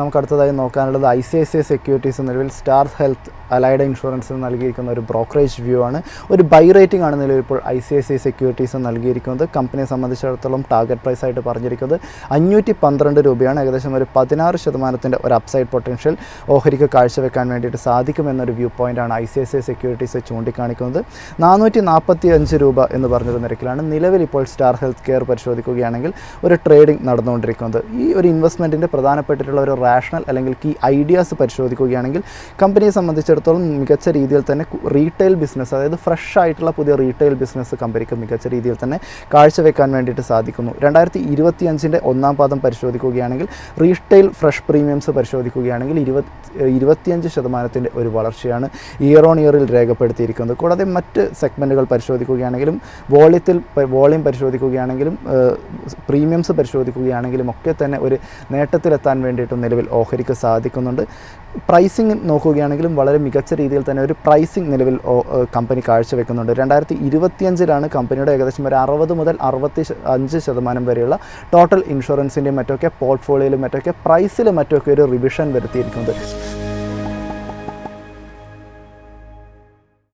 നമുക്ക് അടുത്തതായി നോക്കാനുള്ളത് I C I C I Securities നിലവിൽ സ്റ്റാർ ഹെൽത്ത് അലൈഡ് ഇൻഷുറൻസിന് നൽകിയിരിക്കുന്ന ഒരു ബ്രോക്കറേജ് വ്യൂ ആണ്. ഒരു ബൈ റേറ്റിംഗ് ആണ് നിലവിൽ ഇപ്പോൾ I C I C I Securities നൽകിയിരിക്കുന്നത്. കമ്പനിയെ സംബന്ധിച്ചിടത്തോളം ടാർഗറ്റ് പ്രൈസ് ആയിട്ട് പറഞ്ഞിരിക്കുന്നത് അഞ്ഞൂറ്റി പന്ത്രണ്ട് രൂപയാണ്. ഏകദേശം ഒരു പതിനാറ് ശതമാനത്തിന്റെ ഒരു അപ്സൈഡ് പൊട്ടൻഷ്യൽ ഓഹരിക്ക് കാഴ്ചവെക്കാൻ വേണ്ടിയിട്ട് സാധിക്കുമെന്നൊരു വ്യൂ പോയിന്റാണ് I C I C I Securities ചൂണ്ടിക്കാണിക്കുന്നത്. നാനൂറ്റി നാൽപ്പത്തി അഞ്ച് രൂപ എന്ന് പറഞ്ഞൊരു നിരക്കിലാണ്. നിലവിൽ ഇപ്പോൾ സ്റ്റാർ ഹെൽത്ത് കെയർ പരിശോധിക്കുകയാണെങ്കിൽ ഒരു ട്രേഡിംഗ് നടന്നുകൊണ്ടിരിക്കുന്നത്. ഈ ഒരു ഇൻവെസ്റ്റ്മെന്റിന്റെ പ്രധാനപ്പെട്ടിട്ടുള്ള ഒരു റാഷണൽ അല്ലെങ്കിൽ കീ ഐഡിയാസ് പരിശോധിക്കുകയാണെങ്കിൽ കമ്പനിയെ സംബന്ധിച്ചിടത്തോളം മികച്ച രീതിയിൽ തന്നെ റീറ്റെയിൽ ബിസിനസ് അതായത് ഫ്രഷ് ആയിട്ടുള്ള പുതിയ റീറ്റെയിൽ ബിസിനസ് കമ്പനിക്ക് മികച്ച രീതിയിൽ തന്നെ കാഴ്ചവെക്കാൻ വേണ്ടിയിട്ട് സാധിക്കുന്നു. രണ്ടായിരത്തി ഇരുപത്തി അഞ്ചിന്റെ ഒന്നാം പാദം പരിശോധിക്കുകയാണെങ്കിൽ റീറ്റെയിൽ ഫ്രഷ് പ്രീമിയംസ് പരിശോധിക്കുകയാണെങ്കിൽ ഇരുപത്തി ഇരുപത്തിയഞ്ച് ശതമാനത്തിന്റെ ഒരു വളർച്ചയാണ് ഇയർ ഓൺ ഇയറിൽ രേഖപ്പെടുത്തിയിരിക്കുന്നത്. കൂടാതെ മറ്റ് സെഗ്മെന്റുകൾ പരിശോധിക്കുകയാണെങ്കിലും വോളിയത്തിൽ വോളിയം പരിശോധിക്കുകയാണെങ്കിലും പ്രീമിയംസ് പരിശോധിക്കുകയാണെങ്കിലും ഒക്കെ തന്നെ ഒരു നേട്ടത്തിലെത്താൻ വേണ്ടിയിട്ട് നിലവിൽ ഓഹരിക്ക് സാധിക്കുന്നുണ്ട്. പ്രൈസിങ് നോക്കുകയാണെങ്കിലും വളരെ മികച്ച രീതിയിൽ തന്നെ ഒരു പ്രൈസിങ് നിലവിൽ കമ്പനി കാഴ്ചവെക്കുന്നുണ്ട്. രണ്ടായിരത്തി ഇരുപത്തിയഞ്ചിലാണ് കമ്പനിയുടെ ഏകദേശം ഒരു അറുപത് മുതൽ അറുപത്തി അഞ്ച് ശതമാനം വരെയുള്ള ടോട്ടൽ ഇൻഷുറൻസിന്റെയും മറ്റൊക്കെ പോർട്ട്ഫോളിയോയിലും മറ്റൊക്കെ പ്രൈസിലും മറ്റൊക്കെ ഒരു റിവിഷൻ വരുത്തിയിരിക്കുന്നത്.